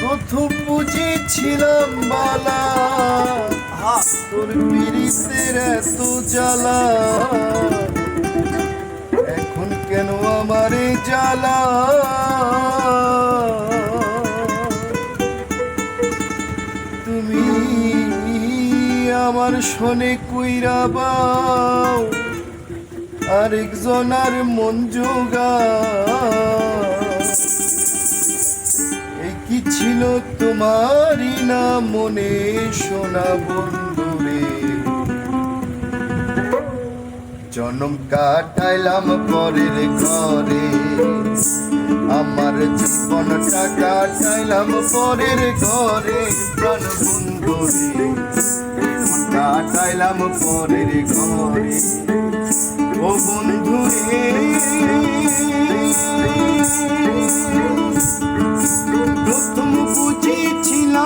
প্রথম বুঝেছিলাম বালা। তোর পিরিতের এত জ্বালা। এখন কেন আমারে জ্বালা? তুমি আমার শোনে কুইরা বাও আরেকজন আর মন যোগা কি ছিল তোমারই না মনে সোনা বন্ধুরে? জনম কাটাইলাম পরের ঘরে, আমার জীবনটা কাটাইলাম পরের ঘরে, প্রাণ বন্ধুরে। কাটাইলাম পরের ঘরে। ও বন্ধুরে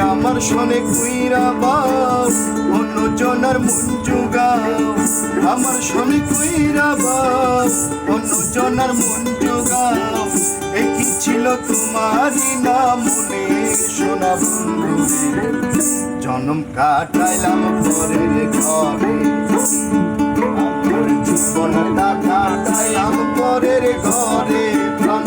আমার সনে কুইরা বাস অন্য জনার মন যোগাও আমার সনে কুইরা বাস অন্য জনার মন যোগাও একই ছিল তোমারই নাম মনে শোনা জনম কাটাইলাম পরের ঘরে। আমার কাটাইলাম পরের ঘরে প্রাণ